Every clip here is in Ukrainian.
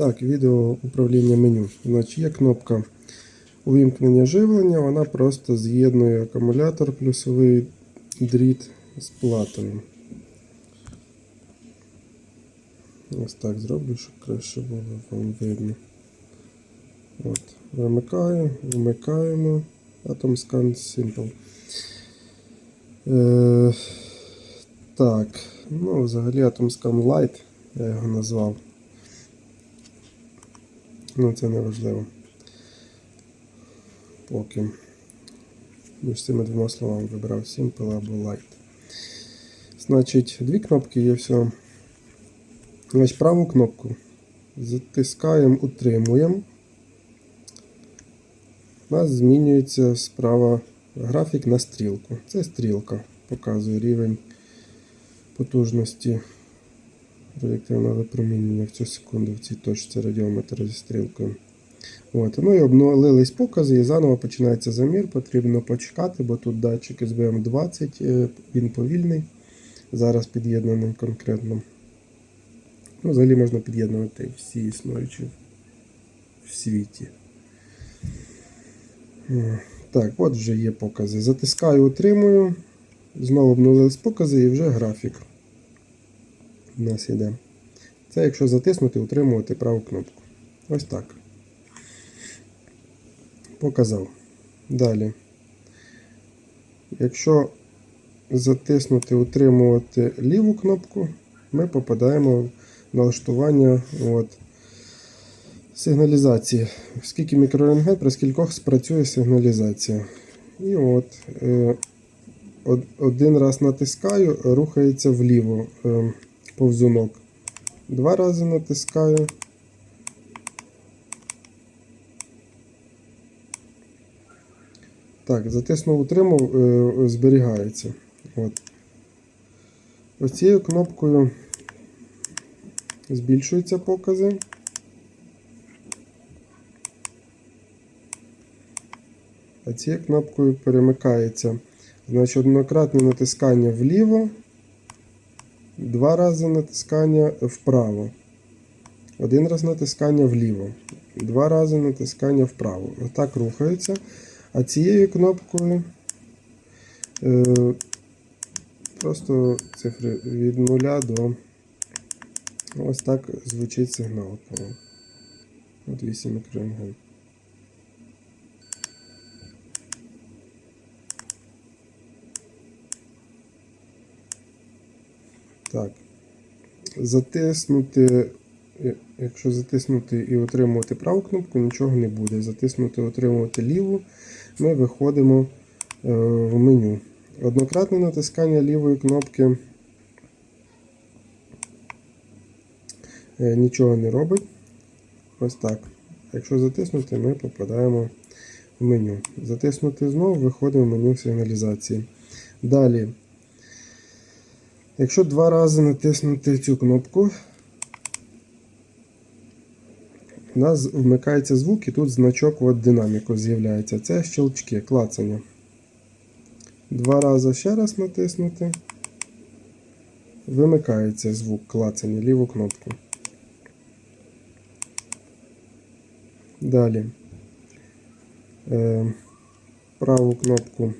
Так, відео управління меню. Значить, є кнопка увімкнення живлення, вона просто з'єднує акумулятор плюсовий дріт з платою. Ось так зроблю, щоб краще було вам видно. От, вимикаю, вмикаємо AtomScan Simple. Е, так, ну взагалі AtomScan Lite я його назвав. Ну, це не важливо. Поки між цими двома словами вибрав Simple або Light. Значить, дві кнопки є все. Значить, праву кнопку затискаємо, утримуємо. У нас змінюється справа графік на стрілку. Це стрілка, показує рівень потужності реактивного випромінення в цю секунду в цій точці радіометра зі стрілкою. От, ну і обнулились покази, і заново починається замір. Потрібно почекати, бо тут датчик SBM20, е, він повільний. Зараз під'єднаний конкретно. Ну, Взагалі можна під'єднувати всі існуючі в світі. Е, Так, от вже є покази. Затискаю, утримую. Знову обнулились покази і вже графік нас йде. Це якщо затиснути, утримувати праву кнопку. Ось так. Показав. Далі. Якщо затиснути, утримувати ліву кнопку, ми попадаємо в налаштування от, сигналізації. Скільки мікрорентген, при скількох спрацює сигналізація. І от е, один раз натискаю, рухається вліво е, повзунок. Два рази натискаю. Так, затиснув, утримав, е, зберігається. От. Ось цією кнопкою збільшуються покази. А цією кнопкою перемикається. Значить, однократне натискання вліво, два рази натискання вправо. Один раз натискання вліво, два рази натискання вправо. Отак рухається. А цією кнопкою е, просто цифри від 0 до ось так звучить сигнал. От 8 мікрорентген. Так. Затиснути, якщо затиснути і отримувати праву кнопку, нічого не буде. Затиснути, отримувати ліву, ми виходимо е, в меню. Однократне натискання лівої кнопки е, нічого не робить. Ось так. Якщо затиснути, ми попадаємо в меню. Затиснути знову, виходимо в меню сигналізації. Далі. Якщо два рази натиснути цю кнопку, у нас вмикається звук і тут значок от динаміку з'являється. Це щелчки, клацання. Два рази ще раз натиснути. Вимикається звук клацання, ліву кнопку. Далі. Е, праву кнопку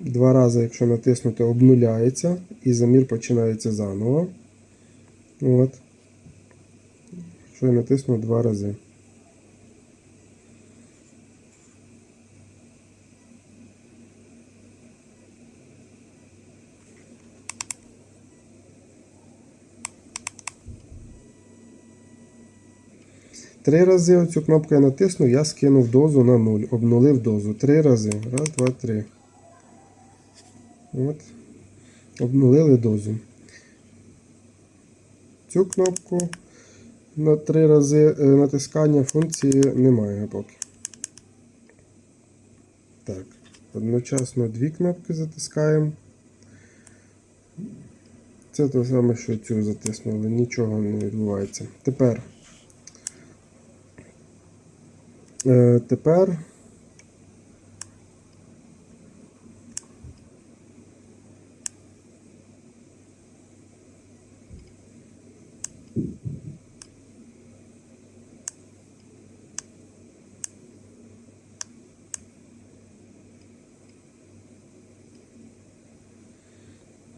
Два рази, якщо натиснути, обнуляється і замір починається заново. От. Якщо я натисну два рази. Три рази оцю кнопку я натиснув, я скинув дозу на 0, обнулив дозу. Три рази. Раз, два, три. От. Обнулили дозу. Цю кнопку на три рази е, натискання функції немає поки. Так, одночасно дві кнопки затискаємо. Це те саме, що цю затиснули, нічого не відбувається. Тепер. Е, тепер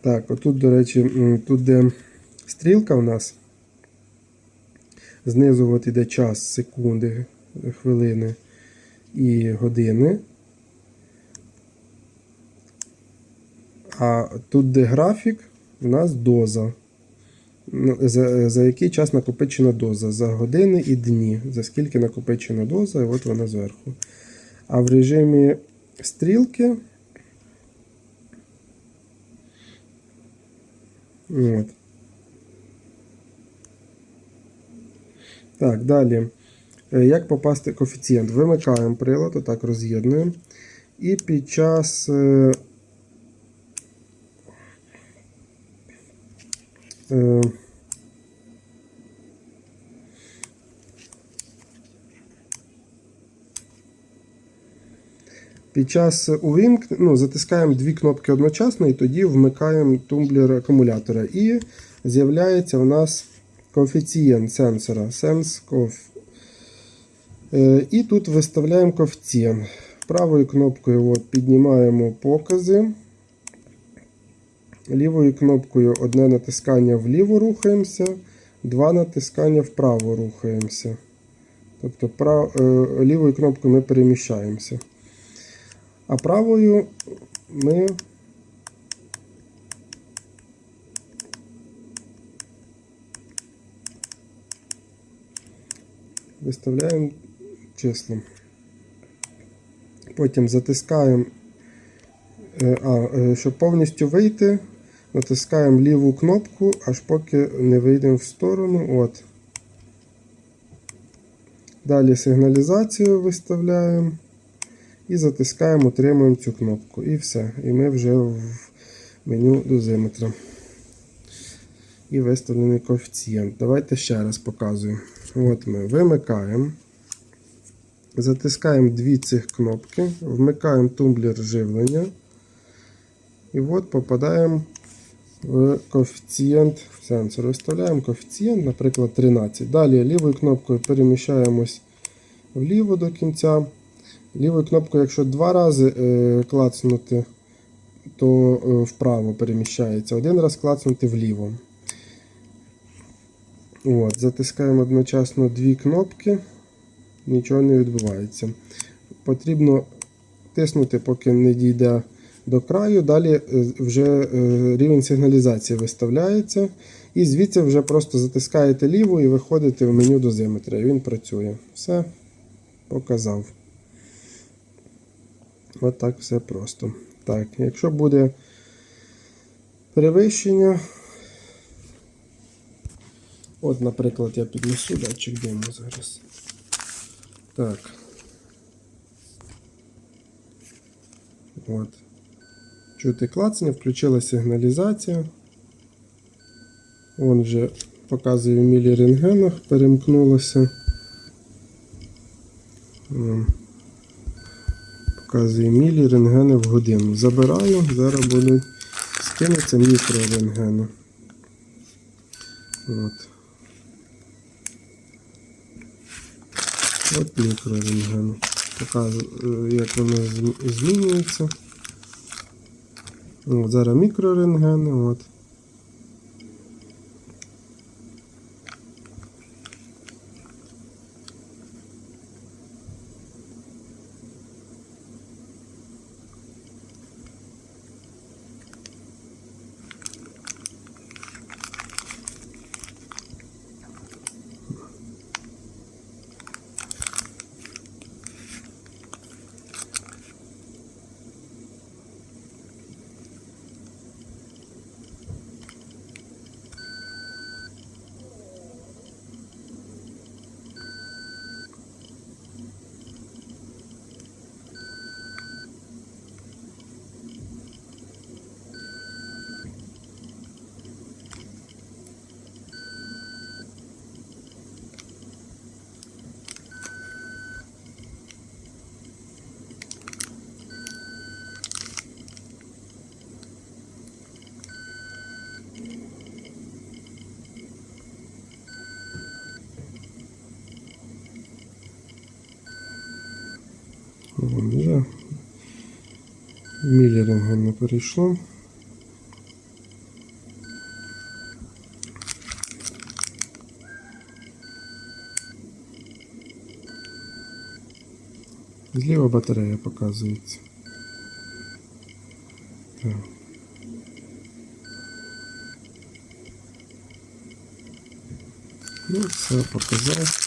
Так, отут, до речі, тут де стрілка у нас. Знизу от іде час, секунди, хвилини і години. А тут, де графік, у нас доза. Ну, За, за який час накопичена доза? За години і дні. За скільки накопичена доза, і от вона зверху. А в режимі стрілки. От. Так, далі. Е, Як попасти коефіцієнт? Вимикаємо прилад, отак роз'єднуємо. І під час. е, е, Під час увімк... ну, затискаємо дві кнопки одночасно і тоді вмикаємо тумблер акумулятора. І з'являється у нас коефіцієнт сенсора. SenseCoff. Е, І тут виставляємо коефіцієнт. Правою кнопкою от, піднімаємо покази. Лівою кнопкою одне натискання вліво рухаємося, два натискання вправо рухаємося. Тобто прав... е, лівою кнопкою ми переміщаємося. А правою ми виставляємо число. Потім затискаємо, е, а, е, щоб повністю вийти, натискаємо ліву кнопку, аж поки не вийдемо в сторону. От. Далі сигналізацію виставляємо. І затискаємо, утримуємо цю кнопку. І все. І ми вже в меню дозиметра. І виставлений коефіцієнт. Давайте ще раз показую. От ми вимикаємо. Затискаємо дві цих кнопки, вмикаємо тумблер живлення. І от попадаємо в коефіцієнт сенсору. Виставляємо коефіцієнт, наприклад, 13. Далі лівою кнопкою переміщаємось вліво до кінця. Лівою кнопкою, якщо два рази е, клацнути, то е, вправо переміщається. Один раз клацнути вліво. От, Затискаємо одночасно дві кнопки, нічого не відбувається. Потрібно тиснути, поки не дійде до краю. Далі е, вже рівень сигналізації виставляється. І звідси вже просто затискаєте ліву і виходите в меню дозиметра. Він працює. Все, показав. От так все просто. Так, якщо буде перевищення, от, наприклад, я піднесу датчик диму зараз. Так. От. Чути клацання, включила сигналізація. Вон вже показує в мілі рентгенах, перемкнулося. М. Показує мілі рентгени в годину. Забираю, зараз будуть скинуться мікрорентгени. От. От мікрорентген. Показує, е, як воно зм- змінюється. От, зараз мікрорентгени. От. Міллеринга не перейшло. Зліва батарея показується. Так. Ну, все показав.